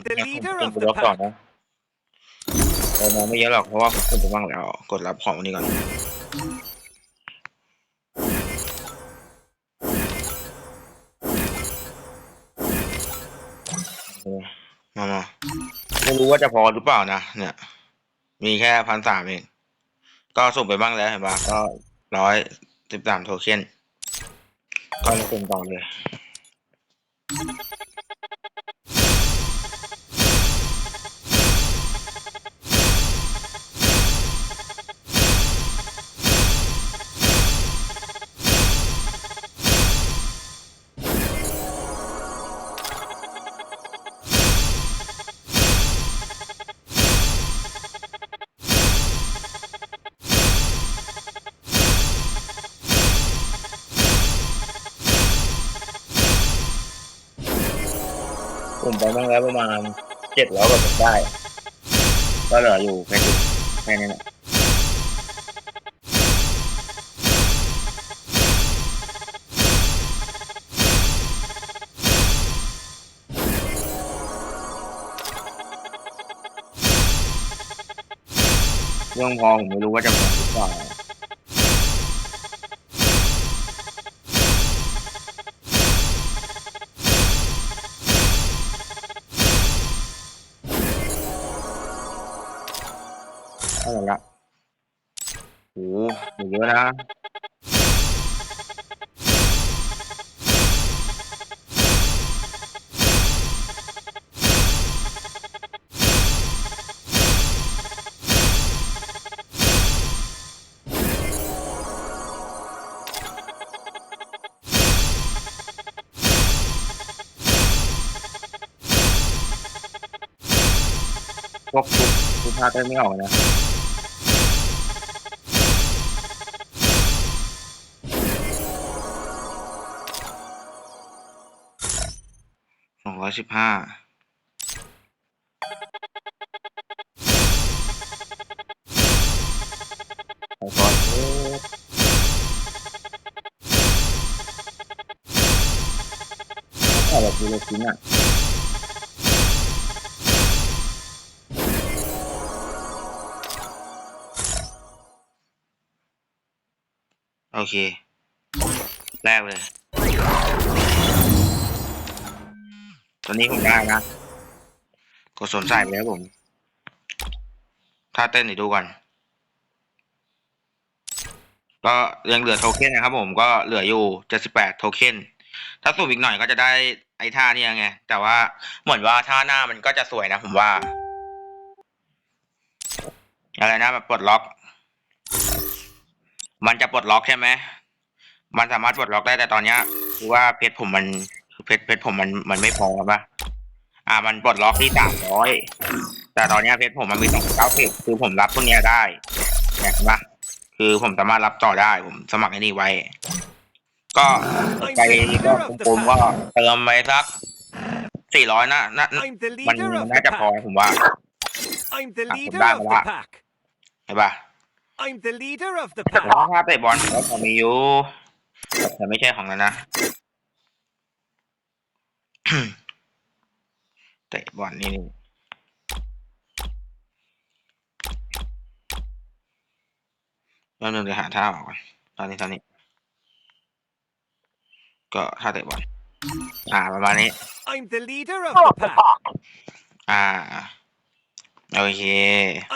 I'm ผม the leader ผม of กด the ล็อกก่อน pack. นะเรามองไม่เยอะหรอกเพราะว่าผมกดไปบ้างแล้ว กดรับของวันนี้ก่อนเออมามาไม่รู้ว่าจะพอหรือเปล่านะ เนี่ย มีแค่พันสามเอง ก็ส่งไปบ้างแล้วเห็นปะก็ร้อยสิบสามโทเค็นก็มาส่งต่อเลย ผมไปบ้างแล้วประมาณเจ็ดร้อยกว่าได้ ก็เหลืออยู่แค่นี้แค่นี้แหละเรื่องพอผมไม่รู้ว่าจะพอหรือเปล่า เอาไหร่ละโอ้โหเยอะนะพวกทุกทุกภาคเต้ไม่ออกนะ ร้อยสิบห้าไปก่อนเอ๊ะเอาแบบดูเลยชิ้นอะโอเค แรกเลย ตอนนี้ผมได้นะกดสวมใส่ไปแล้วผม ถ้าเต้นเดี๋ยวดูก่อน ก็ยังเหลือโทเค็นนะครับผมก็เหลืออยู่เจ็ดสิบแปดโทเค็น ถ้าสูบอีกหน่อยก็จะได้ไอ้ท่าเนี่ยไง แต่ว่าเหมือนว่าท่าหน้ามันก็จะสวยนะผมว่า อะไรนะแบบปลดล็อก มันจะปลดล็อกใช่ไหม มันสามารถปลดล็อกได้แต่ตอนเนี้ยคือว่าเพชรผมมัน เพชรเพชรผมมันมันไม่พอปะอ่า มันปลดล็อกที่สามร้อยแต่ตอนเนี้ยเพชรผมมันมีสองเก้าสิบคือผมรับพวกเนี้ยได้เนี่ยเห็นปะคือผมสามารถรับต่อได้ ผมสมัครไอ้นี่ไว้ ก็ใจก็ผมก็เติมไปสักสี่ร้อยนะนะ I'm the มัน leader มัน of น่า the จะพอ pack. ผมว่า I'm the Ah, leader bye, of the bye. pack. เห็นปะ I'm the leader of the แต่ pack. ถ้าเตะบอลผมก็พอมีอยู่แต่ไม่ใช่ของนั้นนะ เตะบอลนี่นี่แป๊บนึงเดี๋ยวหาท่าออกก่อนตอนนี้ตอนนี้ ก็ท่าเตะบอลอ่าประมาณนี้ I'm the leader of the pack. อ่าโอเค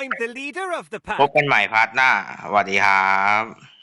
I'm the leader of the พบ pack. กันใหม่พาร์ทหน้าสวัสดีครับ